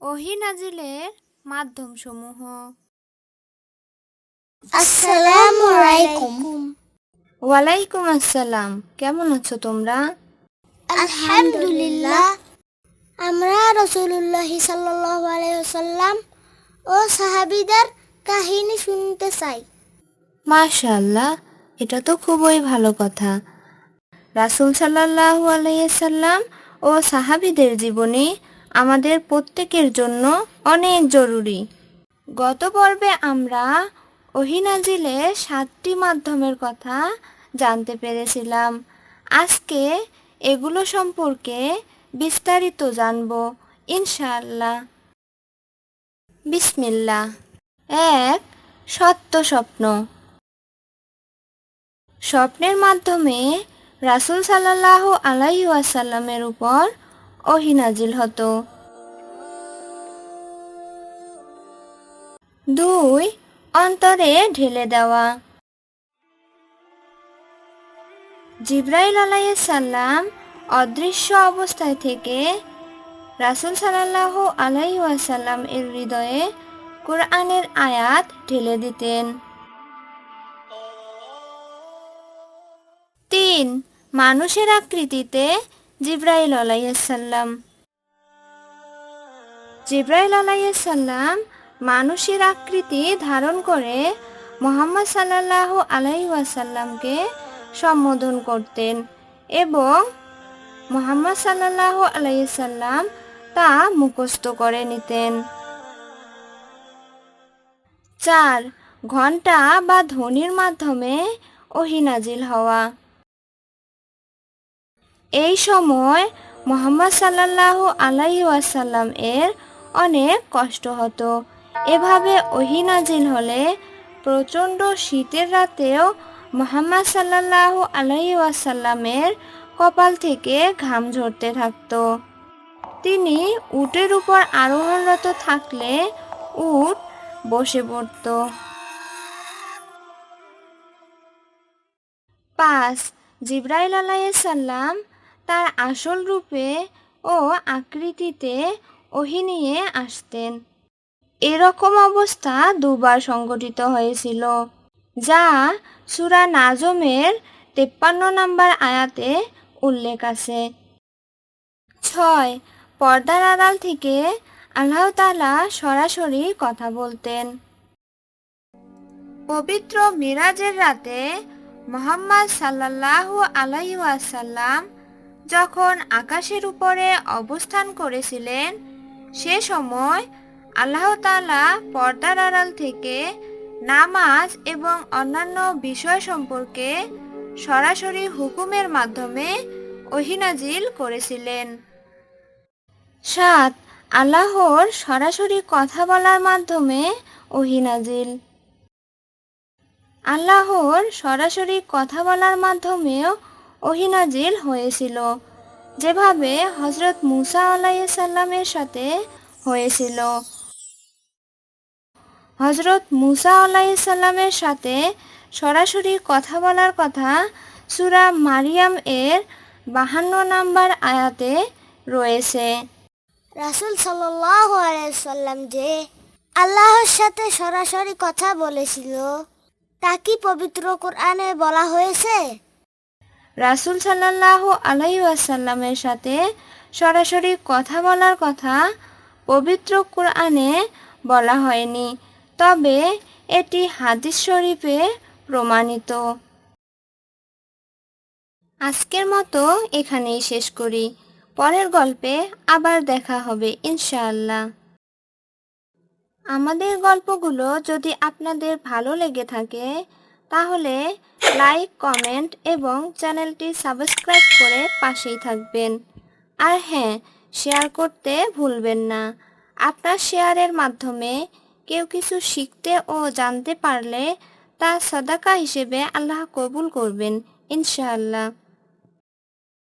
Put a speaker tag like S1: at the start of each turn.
S1: ওহি নাজিলের মাধ্যমসমূহ।
S2: আসসালামু আলাইকুম।
S1: ওয়ালাইকুম আসসালাম। কেমন আছো তোমরা?
S2: আলহামদুলিল্লাহ। আমরা রসুল্লাহ সাল্লাল্লাহু আলাইহি ওয়াসাল্লাম ও সাহাবীদের কাহিনী শুনতে চাই।
S1: মাশাআল্লাহ এটা তো খুবই ভালো কথা। রাসূল সাল্লাল্লাহু আলাইসাল্লাম ও সাহাবীদের জীবনী আমাদের প্রত্যেকের জন্য অনেক জরুরি। গত পর্বে আমরা ওহিনাজিলে সাতটি মাধ্যমের কথা জানতে পেরেছিলাম। আজকে এগুলো সম্পর্কে বিস্তারিত জানব, ইনশাআল্লাহ। বিসমিল্লাহ। এক, সত্য স্বপ্ন। স্বপ্নের মাধ্যমে রাসূল সাল্লাহ আলাইহি ওয়াসাল্লামের উপর ওহী নাজিল হতো। দুই, অন্তরে ঢেলে দেওয়া। জিব্রাইল আলাইসাল্লাম অদৃশ্য অবস্থায় থেকে রাসূল সাল্লাহ আলাইহি ওয়াসাল্লাম এর হৃদয়ে কোরআনের আয়াত ঢেলে দিতেন। তিন, মানুষের আকৃতিতে জিব্রাইল আলাইসাল্লাম জিব্রাইল আলাইসাল্লাম মানুষের আকৃতি ধারণ করে মোহাম্মদ সাল্লাহ আলাইসাল্লামকে সম্বোধন করতেন এবং মোহাম্মদ সাল্লাহ আলাইসাল্লাম তা মুখস্থ করে নিতেন। চার ঘণ্টা বা ধ্বনির মাধ্যমে ওহিনাজিল হওয়া। এই সময় মোহাম্মদ সাল্লাহ আলাইহি ওয়াসাল্লাম এর অনেক কষ্ট হতো। এভাবে ওহিনাজিল হলে প্রচণ্ড শীতের রাতেও মোহাম্মদ সাল্লাহ আলাইহি ওয়াসাল্লামের কপাল থেকে ঘাম ঝরতে থাকতো। তিনি উটের উপর আরোহণরত থাকলে উট বসে পড়ত। পাঁচ, জিব্রাইল আলাইসাল্লাম তার আসল রূপে ও আকৃতিতে ওহি নিয়ে আসতেন। এরকম অবস্থা দুবার সংঘটিত হয়েছিল, যা সুরা নাজমের তেপ্পান্ন নম্বর আয়াতে উল্লেখ আছে। ছয়, পর্দার আড়াল থেকে আল্লাহ তালা সরাসরি কথা বলতেন। পবিত্র মিরাজের রাতে মোহাম্মদ সাল্লাল্লাহু আলাইহি ওয়াসাল্লাম যখন আকাশের উপরে অবস্থান করেছিলেন, সে সময় আল্লাহ তাআলা পর্দার আড়াল থেকে নামাজ এবং অন্যান্য বিষয় সম্পর্কে সরাসরি হুকুমের মাধ্যমে অহিনাজিল করেছিলেন। সাত, আল্লাহর সরাসরি কথা বলার মাধ্যমে ওহিনাজিল আল্লাহর সরাসরি কথা বলার মাধ্যমেও ওহিনাজিল হয়েছিল, যেভাবে হজরত মুসা আলাইসাল্লামের সাথে হয়েছিল। হজরত মুসা আলাইসাল্লামের সাথে সরাসরি কথা বলার কথা সুরা মারিয়াম এর বাহান্ন নাম্বার আয়াতে রয়েছে।
S2: রাসূল সাল্লাম যে আল্লাহর সাথে সরাসরি কথা বলেছিল, তা কি পবিত্র কোরআনে বলা হয়েছে?
S1: রাসূল সাল্লাহ আলাইসাল্লামের সাথে সরাসরি কথা বলার কথা পবিত্র কোরআনে বলা হয়নি। তবে এটি হাদিস শরীফে প্রমাণিত। আজকের মতো এখানেই শেষ করি। পরের গল্পে আবার দেখা হবে ইনশাআল্লাহ। আমাদের গল্পগুলো যদি আপনাদের ভালো লেগে থাকে তাহলে লাইক, কমেন্ট এবং চ্যানেলটি সাবস্ক্রাইব করে পাশেই থাকবেন। আর হ্যাঁ শেয়ার করতে ভুলবেন না। আপনার শেয়ারের মাধ্যমে কেউ কিছু শিখতে ও জানতে পারলে তা সদাকা হিসেবে আল্লাহ কবুল করবেন, ইনশাআল্লাহ।